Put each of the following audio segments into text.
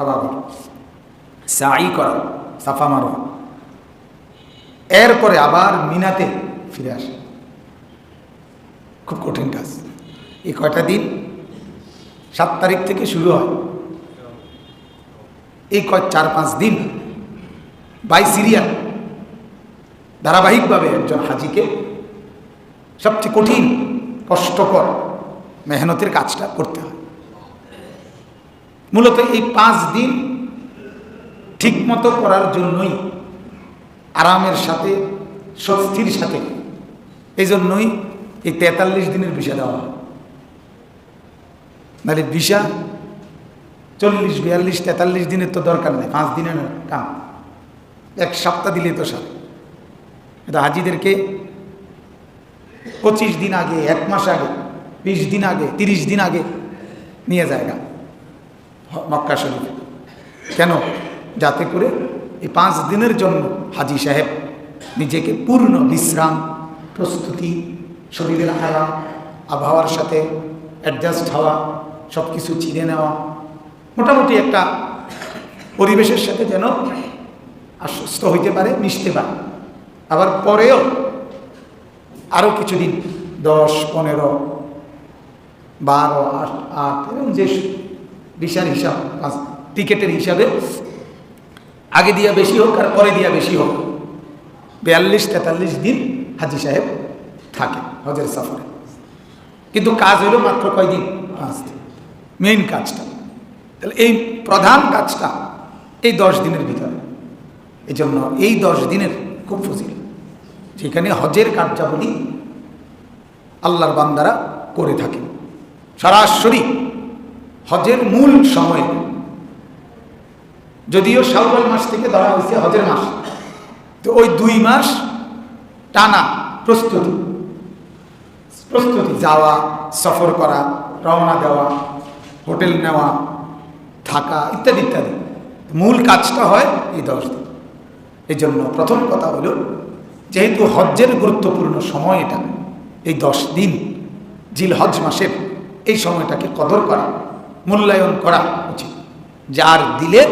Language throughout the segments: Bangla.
কাবা সাই করা, সাফা মারো। এরপরে আবার মিনাতে ফিরে আসে। খুব কঠিন কাজ। এই কয়টা দিন? সাত তারিখ থেকে শুরু হয়। এই কয় চার পাঁচ দিন বাই সিরিয়াল। ধারাবাহিকভাবে একজন হাজিকে সবচেয়ে কঠিন, কষ্টকর, মেহনতের কাজটা করতে হয়। মূলত এই পাঁচ দিন ঠিকমতো করার জন্যই আরামের সাথে, স্বস্তির সাথে এই জন্যই এই তেতাল্লিশ দিনের ভিসা দেওয়া হয়। নাহলে ভিসা চল্লিশ, বিয়াল্লিশ, তেতাল্লিশ দিনের তো দরকার নেই, পাঁচ দিনের কাম। এক সপ্তাহ দিলে তো সার। এটা হাজিদেরকে পঁচিশ দিন আগে, এক মাস আগে, বিশ দিন আগে, তিরিশ দিন আগে নিয়ে যায় হ- মক্কা শরীফে। কেন? যাতে করে এই পাঁচ দিনের জন্য হাজি সাহেব নিজেকে পূর্ণ বিশ্রাম, প্রস্তুতি, শরীরের আরাম, আবহাওয়ার সাথে অ্যাডজাস্ট হওয়া সব কিছু চিনে নেওয়া, মোটামুটি একটা পরিবেশের সাথে যেন আশ্বস্ত হইতে পারে, মিশতে পারে। আবার পরেও আরও কিছুদিন, দশ, পনেরো, বারো, আট আট, এবং যে ভিসার হিসাব টিকেটের হিসাবে। আগে দিয়া বেশি হোক আর পরে দিয়া বেশি হোক। বিয়াল্লিশ তেতাল্লিশ দিন হাজি সাহেব থাকে হজের সফরে। কিন্তু কাজ হইল মাত্র কয়দিন? পাঁচ দিন। মেইন কাজটা। তাহলে এই প্রধান কাজটা এই দশ দিনের ভিতরে। এই জন্য এই দশ দিনের খুব ফজিল যেখানে হজের কার্যাবলী আল্লাহর বান্দারা করে থাকে সরাসরি হজের মূল সময়। যদিও শাওয়াল মাস থেকে ধরা হয়েছে হজের মাস। তো ওই দুই মাস টানা প্রস্তুতি। প্রস্তুতি, যাওয়া, সফর করা, রওনা দেওয়া, হোটেল নেওয়া, থাকা ইত্যাদি ইত্যাদি। মূল কাজটা হয় এই দশ দিন। এই জন্য প্রথম কথা হলো, যেহেতু হজ্জের গুরুত্বপূর্ণ সময় এটা, এই দশ দিন জিল হজ মাসের এই সময়টাকে কদর করা। মূল্যায়ন করা উচিত। যার দিলে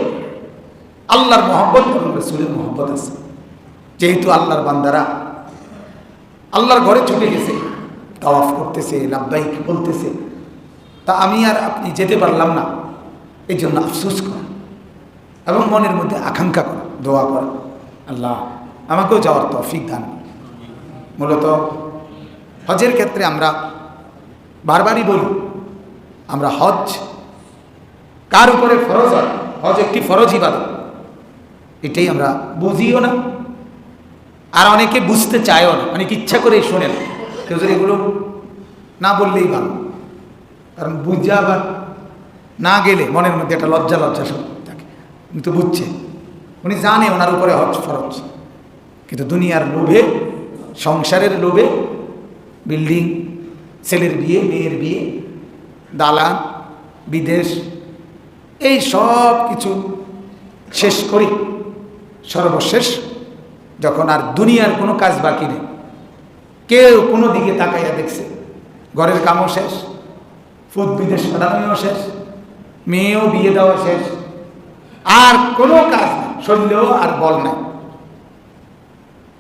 আল্লাহর মহব্বত এবং রসুলের মহব্বত আছে। যেহেতু আল্লাহর বান্দারা আল্লাহর ঘরে ছুটে গেছে, তাওয়াফ করতেছে, লাভবাহিক বলতেছে, তা আমি আর আপনি যেতে পারলাম না। এই জন্য আফসোস করা এবং মনের মধ্যে আকাঙ্ক্ষা করা, দোয়া করা। আল্লাহ আমাকেও যাওয়ার তৌফিক দান মূলত হজের ক্ষেত্রে আমরা বারবারই বলি, আমরা হজ কার উপরে ফরজ হয়? হজ একটি ফরজ ইবাদত। এটাই আমরা বুঝিও না। আর অনেকে বুঝতে চায়ও না। অনেকে ইচ্ছা করেই শোনেন কেউ যদি এগুলো না বললেই ভালো। কারণ বুঝা আবার না গেলে মনের মধ্যে একটা লজ্জা লজ্জা সব থাকে। কিন্তু বুঝছে। উনি জানে ওনার উপরে হজ ফরজ। কিন্তু দুনিয়ার লোভে, সংসারের লোভে, বিল্ডিং, ছেলের বিয়ে, মেয়ের বিয়ে, দালান, বিদেশ এই সব কিছু শেষ করি। সর্বশেষ যখন আর দুনিয়ার কোনো কাজ বাকি নেই, কেউ কোনো দিকে তাকাইয়া দেখছে। ঘরের কামও শেষ ফুদ বিদেশ সাধারণও শেষ, মেয়েও বিয়ে দেওয়া শেষ। আর কোনো কাজ শরীরেও আর বল নাই।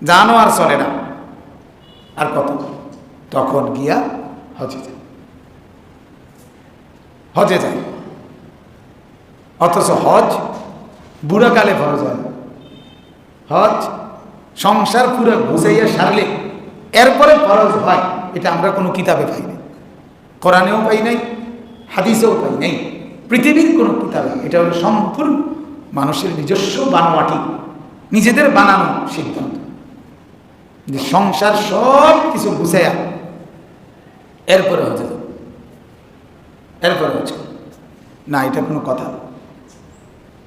জানো আর চলে না। আর কত? তখন গিয়া হজে যায় হজে যায় অথচ হজ বুড়াকালে ফরজ হয়। হজ সংসার পুরো ঘুষাইয়া সারলে এরপরে ফরজ হয়, এটা আমরা কোনো কিতাবে পাই নাই। কোরআনেও পাই নাই, হাদিসেও পাই নাই, পৃথিবীর কোনো কিতাবে। এটা হলো সম্পূর্ণ মানুষের নিজস্ব বানোয়াটি, নিজেদের বানানো সিদ্ধান্ত। যে সংসার সব কিছু গুছাইয়া এরপরে হতে এরপরে হচ্ছে না, এটা কোনো কথা।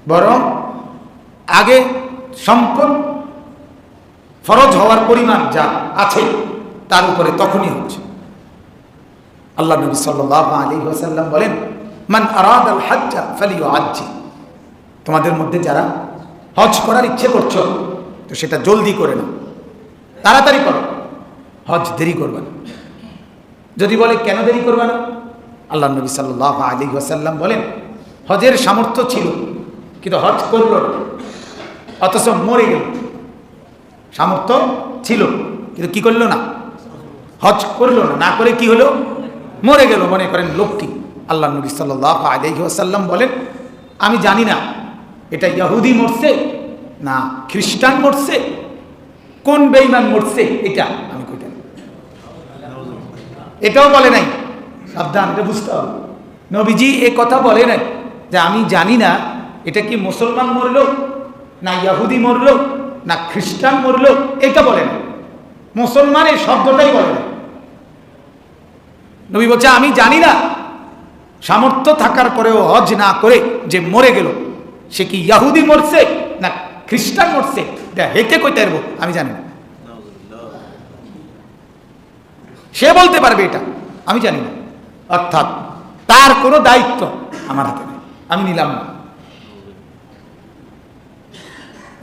বরং আগে সম্পদ ফরজ হওয়ার পরিমাণ যা আছে, তার উপরে তখনই হচ্ছে। আল্লাহ নবী সাল্লাহ আলী ওসাল্লাম বলেন, মান আরাদ আল হাজ্জা ফালিও আজ্জি তোমাদের মধ্যে যারা হজ করার ইচ্ছে করছ, তো সেটা জলদি করে না তাড়াতাড়ি করো। হজ দেরি করবে না। যদি বলে, কেন দেরি করবে না? আল্লাহ নবী সাল্লাহ আলী ওয়াসাল্লাম বলেন, হজের সামর্থ্য ছিল কিন্তু হজ করল অথচ মরে গেল। সামর্থ্য ছিল, কিন্তু কি করল না? হজ করল না। না করে কি হলো? মরে গেল। মনে করেন লোকটি, আল্লাহ নবী সাল্লাহ আলহিহাসাল্লাম বলেন, আমি জানি না, এটা ইয়াহুদি মরছে না খ্রিস্টান মরছে, কোন বেইমান মরছে এটা আমি কইতে না। এটাও বলে নাই। সাবধান, এটা বুঝতে হবে। নবীজি এ কথা বলে নাই যে আমি জানি না এটা কি মুসলমান মরলো? না ইয়াহুদি মরলো? না খ্রিস্টান মরলো? এটা বলে না। মুসলমান এই শব্দটাই বলে না। নবী বলছে, আমি জানি না। সামর্থ্য থাকার পরেও হজ না করে যে মরে গেল, সে কি ইয়াহুদি মরছে না খ্রিস্টান মরছে? এটা হেঁকে কইতে পারব, আমি জানি না। সে বলতে পারবে এটা, আমি জানি না। অর্থাৎ তার কোনো দায়িত্ব আমার হাতে নেই। আমি নিলাম না।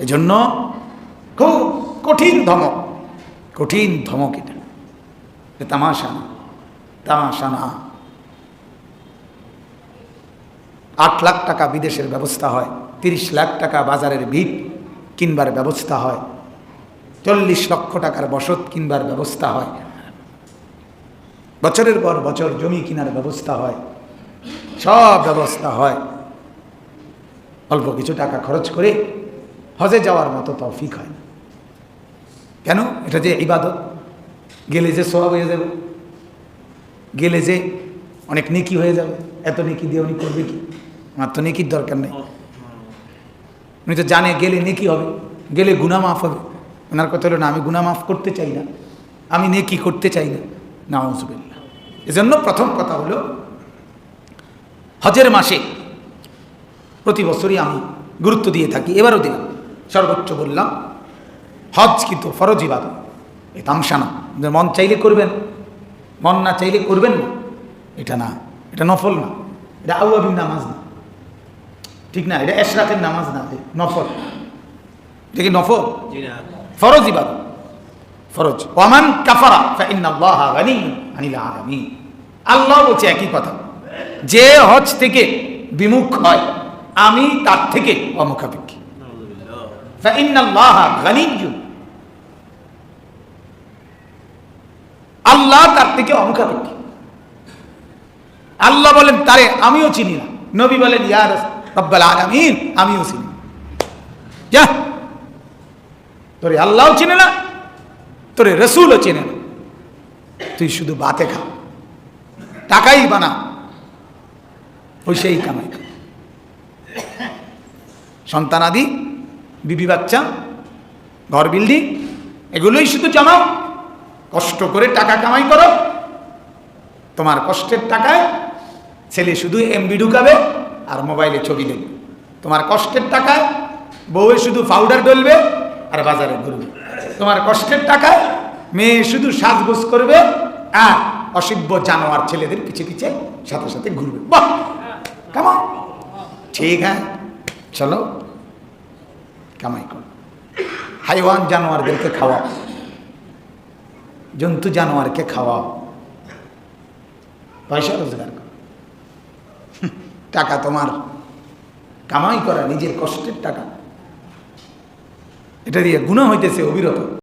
এজন্য খুব কঠিন ধমক কঠিন ধমক এটা। তামাশা না তামাশা না। আট লাখ টাকা বিদেশের ব্যবস্থা হয়, তিরিশ লাখ টাকা বাজারের ভিট কিনবার ব্যবস্থা হয়, চল্লিশ লক্ষ টাকার বসত কিনবার ব্যবস্থা হয়। বছরের পর বছর জমি কেনার ব্যবস্থা হয়, সব ব্যবস্থা হয়। অল্প কিছু টাকা খরচ করে হজে যাওয়ার মতো তৌফিক হয় না। কেন? এটা যে ইবাদত। গেলে যে সব হয়ে যাবে। গেলে যে অনেক নেকি হয়ে যাবে। এত নেকি দিয়ে উনি করবে কি? আমার তো নেকির দরকার নেই। উনি তো জানে গেলে নেকি হবে। গেলে গুনা মাফ হবে। ওনার কথা হলো, না, আমি গুনা মাফ করতে চাই না। আমি নেকি করতে চাই না। নাউজুবিল্লাহ। এজন্য প্রথম কথা হলো, হজের মাসে প্রতি বছরই আমি গুরুত্ব দিয়ে থাকি। এবারও দিলাম। সর্বোচ্চ বললাম হজ কিন্তু ফরজ ইবাদত। এ তামসা না মন চাইলে করবেন মন না চাইলে করবেন না। এটা না এটা নফল না এটা আউয়াবিন নামাজ না। ঠিক না এটা এশরাতের নামাজ না নফল। এটা কি নফল? ফরজ ইবাদত। ফরজ। ওয়ামান কাফারা ফাইন্নাল্লাহা গানিয়্যুন আনিল আলামিন। আল্লাহ বলছে একই কথা যে হজ থেকে বিমুখ হয় আমি তার থেকে অমুখাপেক্ষী। আল্লাহ তার থেকে অমুখাপেক্ষী আল্লাহ বলেন, তারে আমিও চিনি না। নবী বলেন ইয়ার রব্বাল আলামিন, আমিও চিনি তোরে আল্লাহও চিনে না, তোরে রসুলও চেনে না। তুই শুধু বাতে খা। টাকাই বানা। পয়সাই কামাই কর। সন্তানাদি বিবি বাচ্চা, ঘর বিল্ডিং, এগুলোই শুধু জমাও। কষ্ট করে টাকা কামাই করো। তোমার কষ্টের টাকায় ছেলে শুধু এমবি ঢুকাবে আর মোবাইলে ছবি দেখবে তোমার কষ্টের টাকায় বউয়ে শুধু পাউডার ডলবে আর বাজারে ঘুরবে। তোমার কষ্টের টাকায় মেয়ে শুধু সাজগোজ করবে আর অসভ্য জানোয়ার ছেলেদের পিছে পিছে সাথে সাথে ঘুরবে। বাহ! কামাও ঠিক হ্যাঁ? চলো। কামাই করো। হাইওয়ান জানোয়ারদেরকে খাওয়াও। জন্তু জানোয়ারকে খাওয়া পয়সা রোজগার করো। টাকা তোমার। কামাই করা নিজের কষ্টের টাকা। এটা দিয়ে গুণা হইতেছে অবিরত।